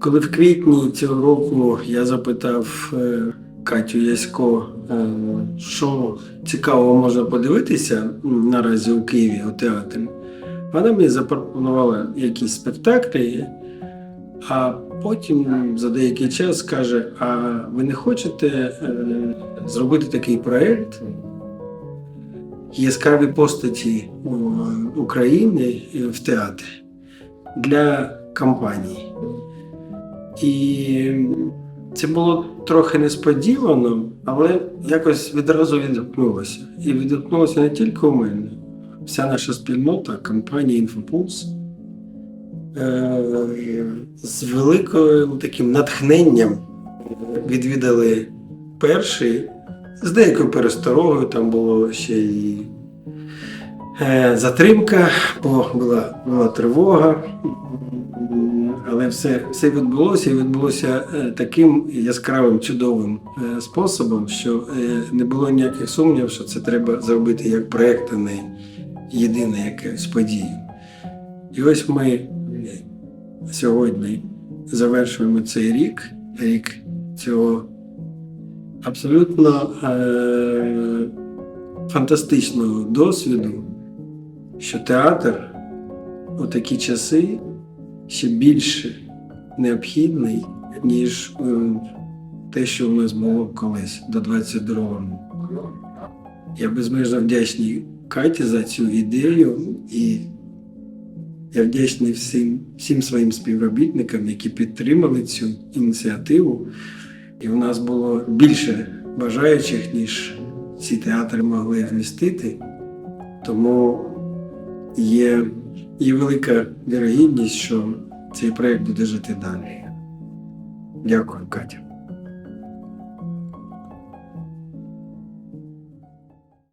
Коли в квітні цього року я запитав е, Катю Ясько, е, що цікавого можна подивитися наразі у Києві у театрі, вона мені запропонувала якісь спектаклі, а потім за деякий час каже: А ви не хочете е, зробити такий проєкт? Яскраві постаті України в театрі для компаній. І це було трохи несподівано, але якось відразу відгукнулося. І відгукнулося не тільки у мене. Вся наша спільнота, компанія Інфопулс е, з великим таким натхненням відвідали перший, з деякою пересторогою, там було ще і е, затримка, бо була, була тривога. Але все, все відбулося і відбулося е, таким яскравим, чудовим е, способом, що е, не було ніяких сумнівів, що це треба зробити як проєкт, а не єдине якусь подію. І ось ми сьогодні завершуємо цей рік, рік цього абсолютно е- фантастичного досвіду, що театр у такі часи ще більше необхідний, ніж е, те, що у нас було колись до 22-го. Я безмежно вдячний Каті за цю ідею і я вдячний всім, всім своїм співробітникам, які підтримали цю ініціативу. І в нас було більше бажаючих, ніж ці театри могли вмістити. Тому є, є велика вірогідність, що цей проєкт буде жити далі. Дякую, Катя.